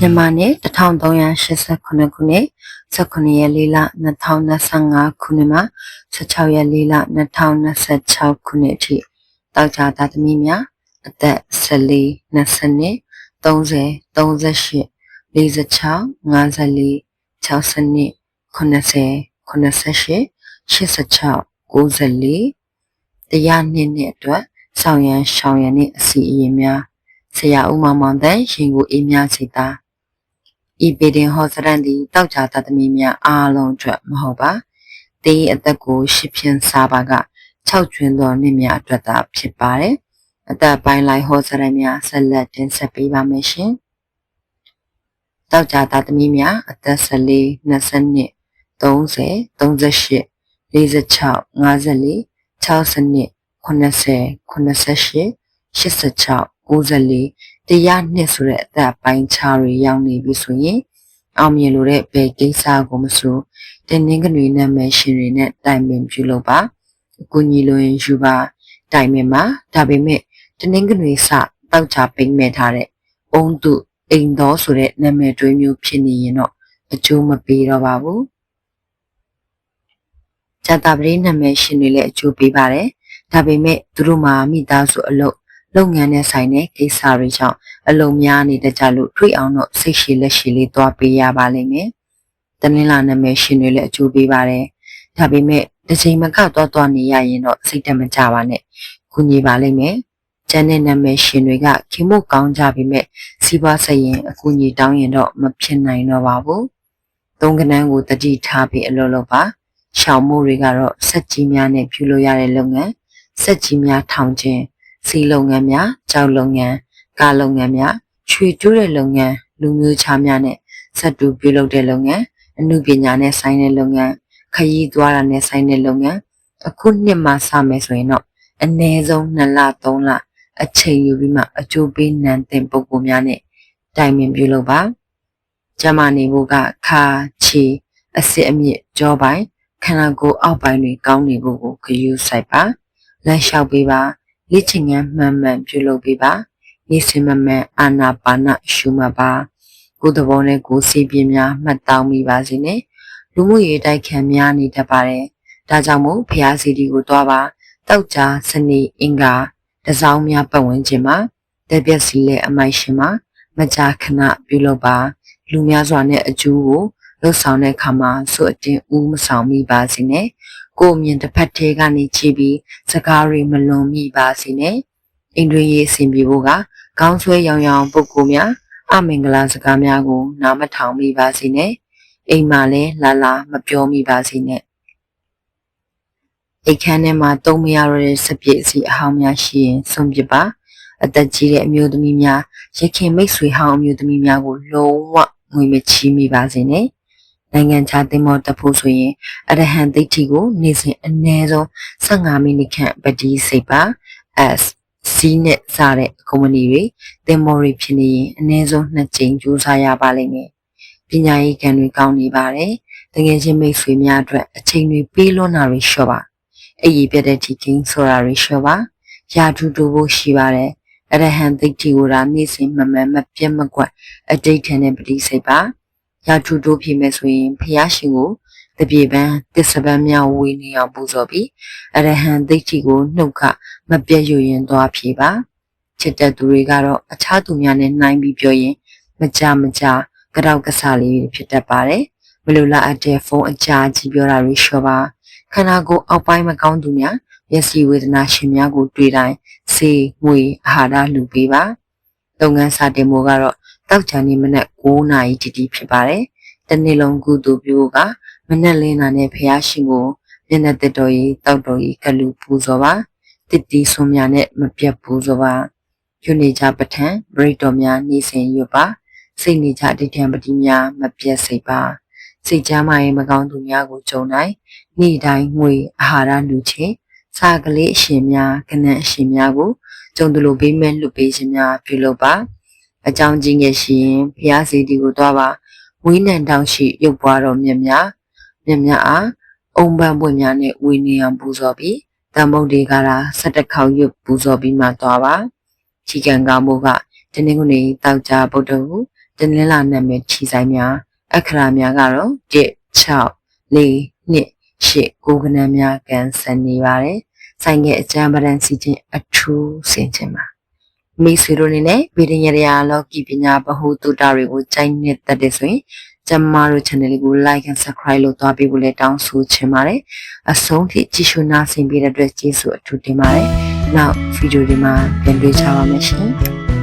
မြန်မာနှစ်1389ခုနှစ်19ရက်4လ2025ခုနှစ်မှာ16ရက်4လ2026ခုနှစ်အထိတောက်ကြသားသမီးများအသက်14 20 30 38 46 54 62 90 88 86 94တရားနှစ်နှစ်အတွက်ဆောင်ရန်ရှောင်ရန်နှင့်အစီအရင်များဆရာဦးမောင်မောင်တန်းရင်ကိုအေးများစီတာ ဤပေတင်ဟောစရန်သည်တောက်ကြတသမီးများအားလုံးအတွက်မဟုတ်ပါတင်းအသက်ကိုရှစ်ဖြင်းစားပါက6ကျွန်းသောနှစ်များအတွက်သာဖြစ်ပါတယ်အသက်ပိုင်းလိုက်ဟောစရန်များဆက်လက်တင်ဆက်ပေးပါမယ်ရှင်တောက်ကြတသမီးများအသက်14 20 30 38 46 54 62 80 88 86 94 တရားနှစ်ဆိုတဲ့အသက်ပိုင်းခြားတွေရောက်နေပြီဆိုရင်အောင်မြင်လို့တဲ့ဘယ်ကိစ္စကိုမဆိုတင်းနှင်းကနွေနာမည်ရှင်တွေနဲ့တိုင်ပင်ပြုလုပ်ပါအကူညီလိုရင်ယူပါတိုင်ပင်ပါဒါပေမဲ့တင်းနှင်းကနွေစတောက်ချပိမ့်မဲ့ထားတဲ့အုံတုအိမ်တော်ဆိုတဲ့နာမည်တွေမျိုးဖြစ်နေရင်တော့အကျိုးမပေးတော့ပါဘူးဇာတာပရိနာမည်ရှင်တွေလည်းအကျိုးပေးပါတယ်ဒါပေမဲ့သူတို့မှာမိသားစုအလုပ် လုပ်ငန်းနဲ့ဆိုင်တဲ့ကိစ္စတွေကြောင့်အလုံများနေတဲ့ကြလို့တွေ့အောင်တော့စိတ်ရှည်လက်ရှည်လေးသွားပေးရပါလိမ့်မယ်။တနင်္လာနာမည်ရှင်တွေလည်းအကျိုးပေးပါတယ်။ဒါပေမဲ့တစ်ချိန်မကတော့သွားနေရရင်တော့စိတ်တမကြပါနဲ့။ကုညီပါလိမ့်မယ်။ကျန်တဲ့နာမည်ရှင်တွေကခင်မို့ကောင်းကြပေမဲ့စီးပွားဆက်ရင်အကူညီတောင်းရင်တော့မဖြစ်နိုင်တော့ပါဘူး။သုံးကနန်းကိုတတိထားပြီးအလုပ်လုပ်ပါ။ရှောင်မို့တွေကတော့စက်ကြီးများနဲ့ပြုလုပ်ရတဲ့လုပ်ငန်းစက်ကြီးများထောင်ခြင်း စီလုပ်ငန်းများကြောက်လုပ်ငန်းကားလုပ်ငန်းများရွှေတူးတဲ့လုပ်ငန်းလူမျိုးခြားများနဲ့စက်တူပြုလုပ်တဲ့လုပ်ငန်းအမှုပညာနဲ့ဆိုင်တဲ့လုပ်ငန်းခရီးသွားတာနဲ့ဆိုင်တဲ့လုပ်ငန်းအခုနှစ်မှစမယ်ဆိုရင်တော့အနည်းဆုံး2လ3လအချိန်ယူပြီးမှအကျိုးပေးနန်းတင်ပုံပုံများနဲ့တိုင်ပင်ပြုလုပ်ပါကျမနေဖို့ကခါချီအစစ်အမြစ်ကြောပိုင်းခန္ဓာကိုယ်အောက်ပိုင်းတွေကောင်းနေဖို့ကိုခယူးဆိုင်ပါလမ်းလျှောက်ပေးပါ လေ့ကျင့်ခန်းမှန်မှန်ပြုလုပ်ပေးပါနေ့စဉ်မမှန်အာနာပါနရှုမှတ်ပါကိုယ်သဘောနဲ့ကိုယ်စီပြင်းများမှတ်တောင်းမိပါစေနဲ့လူမှုရေးတိုက်ခံများနေတတ်ပါတယ်ဒါကြောင့်မို့ဖျားစီဒီကိုတွားပါတောက်ကြစနေအင်္ဂါတစောင်းများပတ်ဝန်းကျင်မှာတပြက်စီနဲ့အမိုက်ရှင်မှာမကြာခဏပြုလုပ်ပါလူများစွာနဲ့အကျိုးကို လှုပ်ဆောင်တဲ့အခါမှာဆိုအတင်းဦးမဆောင်မိပါစေနဲ့ကိုမြင်တစ်ဖက်ထဲကနေကြည့်ပြီးစကားတွေမလွန်မိပါစေနဲ့အိန္ဒြေရေးအစဉ်ပြေဖို့ကခေါင်းဆွဲရောင်ရောင်ပုဂ္ဂိုလ်များအမင်္ဂလာစကားများကိုနားမထောင်မိပါစေနဲ့အိမ်မှာလည်းလာလာမပြောမိပါစေနဲ့အိတ်ခမ်းထဲမှာတုံးမရတော့တဲ့စပြည့်စီအဟောင်းများရှိရင်ဆုံးပြပါအသက်ကြီးတဲ့အမျိုးသမီးများရခင်မိတ်ဆွေဟောင်းအမျိုးသမီးများကိုလုံးဝငွေမချီးမိပါစေနဲ့ နိုင်ငံခြားသင်္ဘောတက်ဖို့ဆိုရင်အရဟံသိဋ္ဌိကိုနေ့စဉ်အနည်းဆုံး15မိနစ်ခန့်ပတိစိတ်ပါ S စီးနဲ့စတဲ့ကုမ္ပဏီတွေသင်္ဘောတွေဖြစ်နေရင်အနည်းဆုံး2ကြိမ်ကြိုးစားရပါလိမ့်မယ်။ပညာရေးကံတွေကောင်းနေပါတယ်။တကယ်ချင်းမိတ်ဆွေများအတွက်အချိန်တွေပေးလွန်းတာတွေလျှော့ပါ။အရေးပြတဲ့ဒီကင်းဆိုတာတွေလျှော့ပါ။ရာထူးတိုးဖို့ရှိပါတယ်။အရဟံသိဋ္ဌိကိုဒါနေ့စဉ်မမှန်မပြတ်မကွက်အတိတ်ထန်တဲ့ပတိစိတ်ပါ။ ရာထူးတိုးဖြစ်မယ်ဆိုရင်ဖျားရှင်ကိုတပြေပန်းတစ္ဆပန်းများဝေနေအောင်ပူဇော်ပြီးအရဟံဒိဋ္ဌိကိုနှုတ်ခမပြတ်ရွရင်သွားဖြေပါချစ်တဲ့သူတွေကတော့အခြားသူများနဲ့နှိုင်းပြီးပြောရင်မကြမကြကြောက်ကစားလေးဖြစ်တတ်ပါတယ်မလိုလားအပ်တဲ့ဖုန်းအကြာကြီးပြောတာတွေလျှော့ပါခန္ဓာကိုယ်အောက်ပိုင်းမကောင်းသူများမျက်စိဝေဒနာရှင်များကိုတွေ့တိုင်းစေငွေအာဟာရလူပေးပါလုပ်ငန်းစတင်မှုကတော့ တောက်ချာနေမနက်9နာရီတိတိဖြစ်ပါတယ်တနေ့လုံးကုသိုလ်ပြုကမနဲ့လင်းတာနဲ့ဖះရှင်ကိုမျက်နှာတက်တော်ကြီးတောက်တော်ကြီးကလူပူဇော်ပါတစ်တီဆွန်များနဲ့မပြတ်ပူဇော်ပါရွနေကြပထံဗရိတ်တော်များနေစဉ်ရွပါစိတ်နေကြဒိဋ္ဌံပတိများမပြတ်စိတ်ပါစိတ်ချမ်းသာရေးမကောင်းသူများကိုကြုံနိုင်နေ့တိုင်းငွေအာဟာရလူချင်းစာကလေးအရှင်များကနန်းအရှင်များကိုကြုံသူလိုပေးမဲ့လွတ်ပေးခြင်းများပြုလုပ်ပါ အကြောင်းကြီးငယ်ရှင်ဘုရားစီတီကိုတွားပါဝိနံတောင်ရှိရုပ်ပွားတော်မြတ်များမြတ်များအားအုံပန်းပွင့်များနဲ့ဝေနေအောင်ပူဇော်ပြီးတန်ဗုဒ္ဓေကရာ17ခေါက်ရွတ်ပူဇော်ပြီးမှသွားပါချီကံကောင်းမှုကတနင်္ဂနွေတောက်ကြဗုဒ္ဓဟူတနင်္လာနာမည်ချီဆိုင်များအခရာများကတော့1 6 4 2 8ကိုကနန်းများကန်ဆန်နေပါတယ်ဆိုင်ရဲ့အကျမ်းပဒံစီခြင်းအထူးဆင်ခြင်းပါ မိတ်ဆွေတို့အနေနဲ့ဗီဒီယိုရရာလောကီပညာဗဟုသုတတွေကိုကြိုက်နေတဲ့တဲ့ဆိုရင်ကျမတို့ channel လေးကို like and subscribe လုပ်သွားပေးဖို့လည်းတောင်းဆိုချင်ပါတယ်အဆုံးထိကြည့်ရှုနားဆင်ပေးတဲ့အတွက်ကျေးဇူးအထူးတင်ပါတယ်နောက်ဗီဒီယိုဒီမှာပြန်တွေ့ကြပါမယ်ရှင်